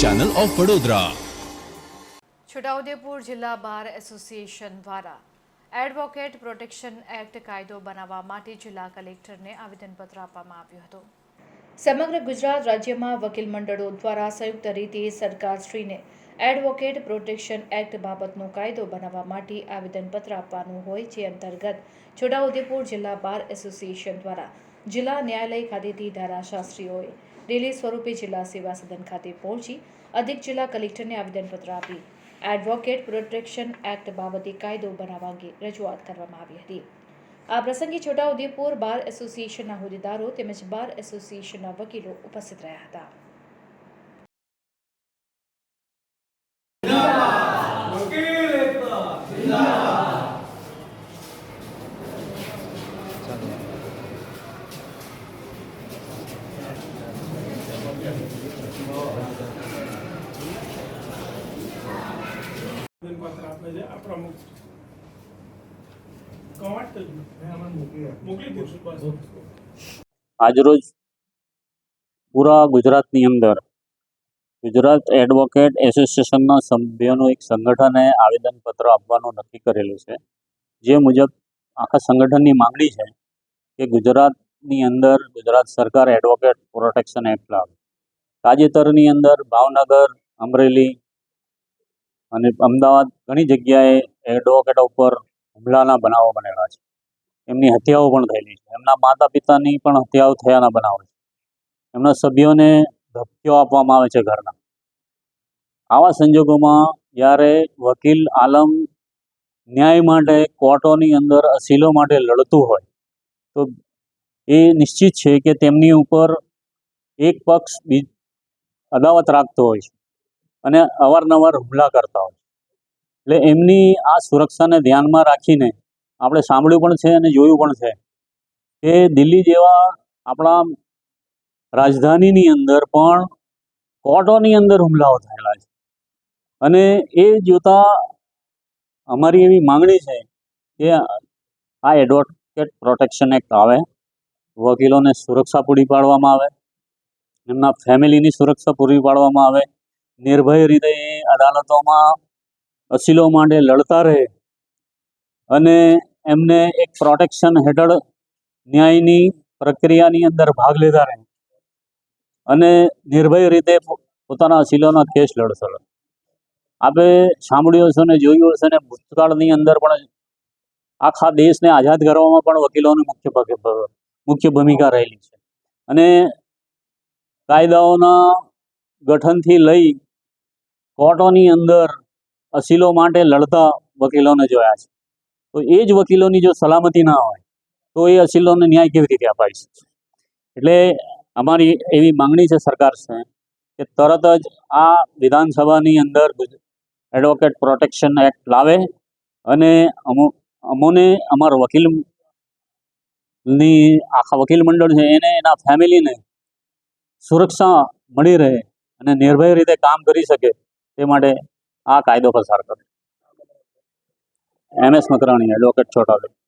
Channel of Vadodara Chhota Udepur જિલ્લા bar association દ્વારા advocate protection act કાયદો બનાવવા માટે જિલ્લા કલેક્ટરને આવેદનપત્ર આપવામાં આવ્યું હતું. સમગ્ર ગુજરાત રાજ્યમાં વકીલ મંડળો દ્વારા સંયુક્ત રીતે સરકારશ્રીને એડવોકેટ પ્રોટેક્શન એક્ટ બાબતનો કાયદો બનાવવા માટે આવેદનપત્ર આપવાનું હોય, જે અંતર્ગત છોટાઉદેપુર જિલ્લા બાર એસોસિએશન દ્વારા જિલ્લા ન્યાયાલય ખાતેથી ધારાશાસ્ત્રીઓએ રેલી સ્વરૂપે જિલ્લા સેવા સદન ખાતે પહોંચી અધિક જિલ્લા કલેક્ટરને આવેદનપત્ર આપી એડવોકેટ પ્રોટેક્શન એક્ટ બાબતે કાયદો બનાવવા અંગે રજૂઆત કરવામાં આવી હતી. આ પ્રસંગે છોટાઉદેપુર બાર એસોસિએશનના હોદ્દેદારો તેમજ બાર એસોસિએશનના વકીલો ઉપસ્થિત રહ્યા હતા. વકીલ આવેદનપત્ર આપે છે. આ પ્રમુખ આજરોજ પૂરા ગુજરાતની અંદર ગુજરાત એડવોકેટ એસોસિએશનના સભ્યોનું એક સંગઠને આવેદનપત્ર આપવાનું નક્કી કરેલું છે. જે મુજબ આખા સંગઠનની માંગણી છે કે ગુજરાતની અંદર ગુજરાત સરકાર એડવોકેટ પ્રોટેક્શન એક્ટ લાવે. તાજેતરની અંદર ભાવનગર અમરેલી અને અમદાવાદ ઘણી જગ્યાએ એડવોકેટ ઉપર હુમલાના બનાવો બનેલા છે. એમની હત્યાઓ પણ થયેલી છે. એમના માતા પિતાની પણ હત્યાઓ થયાના બનાવો છે. એમના સભ્યોને ધમકીઓ આપવામાં આવે છે ઘરના. આવા સંજોગોમાં જ્યારે વકીલ આલમ ન્યાય માટે કોર્ટોની અંદર અસીલો માટે લડતું હોય, તો એ નિશ્ચિત છે કે તેમની ઉપર એક પક્ષ અદાવત રાખતો હોય છે. અને અવારનવાર હુમલા કરતા હોય એટલે એમની આ સુરક્ષાને ધ્યાનમાં રાખીને આપણે સાંભળ્યું પણ છે અને જોયું પણ છે કે દિલ્હી જેવા આપણા રાજધાનીની અંદર પણ કોર્ટોની અંદર હુમલાઓ થયેલા છે. અને એ જોતા અમારી એવી માંગણી છે કે આ એડવોકેટ પ્રોટેક્શન એક્ટ આવે, વકીલોને સુરક્ષા પૂરી પાડવામાં આવે, એમના ફેમિલીની સુરક્ષા પૂરી પાડવામાં આવે નિર્ભય રીતે અદાલતોમાં અસીલો માટે લડતા રહે અને એમને એક પ્રોટેક્શન હેઠળ ન્યાયની પ્રક્રિયાની અંદર ભાગ લેતા રહે અને નિર્ભય રીતે પોતાના અસીલોના કેસ લડશે. આપણે સાંભળ્યું હશે ને જોયું હશે ને ભૂતકાળની અંદર પણ આખા દેશને આઝાદ કરવામાં પણ વકીલોની મુખ્ય મુખ્ય ભૂમિકા રહેલી છે. અને કાયદાઓના ગઠનથી લઈ કોર્ટોની અંદર અસીલો માટે લડતા વકીલોને જોયા છે. તો એ જ વકીલોની જો સલામતી ના હોય, તો એ અસીલોને ન્યાય કેવી રીતે અપાઈ શકશે એટલે અમારી એવી માંગણી છે સરકાર છે કે તરત જ આ વિધાનસભાની અંદર એડવોકેટ પ્રોટેક્શન એક્ટ લાવે અને અમો, અમોને અમારો વકીલની આખા વકીલ મંડળ છે એને એના ફેમિલીને સુરક્ષા મળી રહે અને નિર્ભય રીતે કામ કરી શકે તે માટે આ કાયદો પસાર કરે M S Makrani advocate Chhota Udepur